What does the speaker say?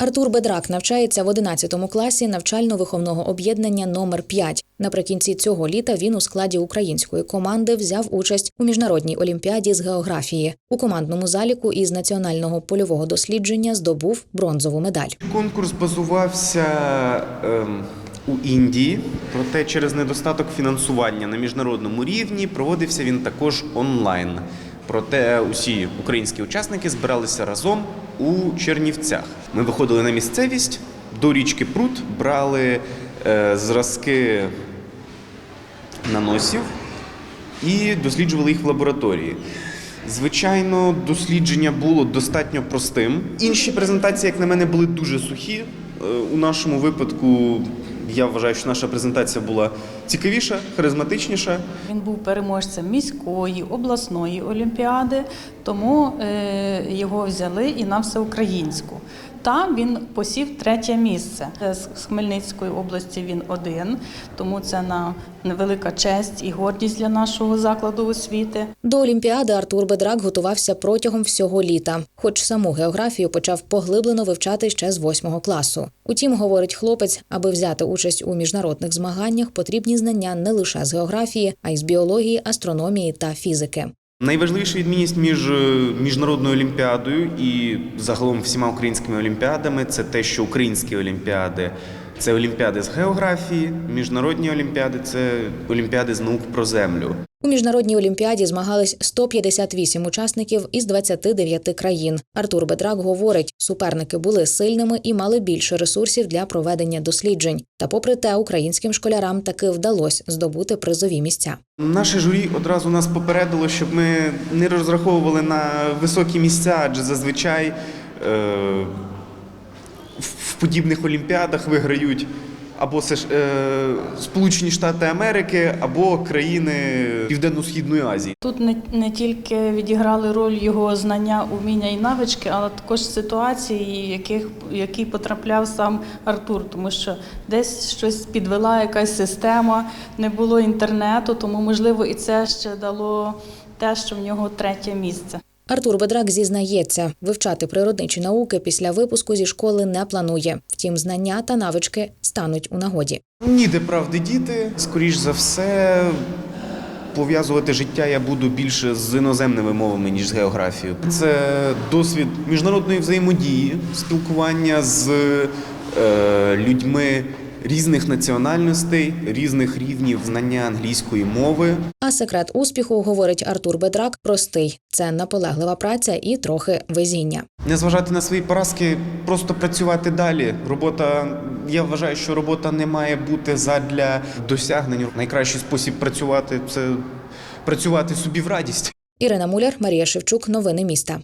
Артур Бедрак навчається в 11 класі навчально-виховного об'єднання номер 5 Наприкінці цього літа він у складі української команди взяв участь у міжнародній олімпіаді з географії. У командному заліку із національного польового дослідження здобув бронзову медаль. Конкурс базувався ем, у Індії, проте через недостаток фінансування на міжнародному рівні проводився він також онлайн. Проте усі українські учасники збиралися разом у Чернівцях. Ми виходили на місцевість до річки Прут, брали е, зразки наносів і досліджували їх в лабораторії. Звичайно, дослідження було достатньо простим. Інші презентації, як на мене, були дуже сухі. Е, У нашому випадку я вважаю, що наша презентація була цікавіша, харизматичніша. Він був переможцем міської, обласної олімпіади, тому е, його взяли і на всеукраїнську. Там він посів третє місце. Е, З Хмельницької області він один, тому це на невелика честь і гордість для нашого закладу освіти. До Олімпіади Артур Бедрак готувався протягом всього літа, хоч саму географію почав поглиблено вивчати ще з восьмого класу. Утім, говорить хлопець, аби взяти участь у міжнародних змаганнях, потрібні знання не лише з географії, а й з біології, астрономії та фізики. Найважливіша відмінність між е, міжнародною олімпіадою і загалом всіма українськими олімпіадами це те, що українські олімпіади це олімпіади з географії, міжнародні олімпіади це олімпіади з наук про землю. У міжнародній олімпіаді змагались 158 учасників із 29 країн. Артур Бедрак говорить, суперники були сильними і мали більше ресурсів для проведення досліджень. Та, попри те, українським школярам таки вдалося здобути призові місця. Наше журі одразу нас попередило, щоб ми не розраховували на високі місця, адже зазвичай е, в- подібних олімпіадах виграють або е, Сполучені Штати Америки, або країни Південно-Східної Азії. Тут не, не тільки відіграли роль його знання, уміння і навички, але також ситуації, яких які потрапляв сам Артур, тому що десь щось підвела якась система, не було інтернету, тому можливо і це ще дало те, що в нього третє місце. Артур Бедрак зізнається, вивчати природничі науки після випуску зі школи не планує. Втім, знання та навички стануть у нагоді. Ніде правди діти. Скоріш за все, пов'язувати життя я буду більше з іноземними мовами, ніж з географією. Це досвід міжнародної взаємодії, спілкування з е, людьми різних національностей, різних рівнів знання англійської мови. А секрет успіху, говорить Артур Бедрак, простий: це наполеглива праця і трохи везіння. Не зважати на свої поразки, просто працювати далі. Робота, я вважаю, що робота не має бути задля досягнень. Найкращий спосіб працювати це працювати собі в радість. Ірина Муляр, Марія Шевчук. Новини міста.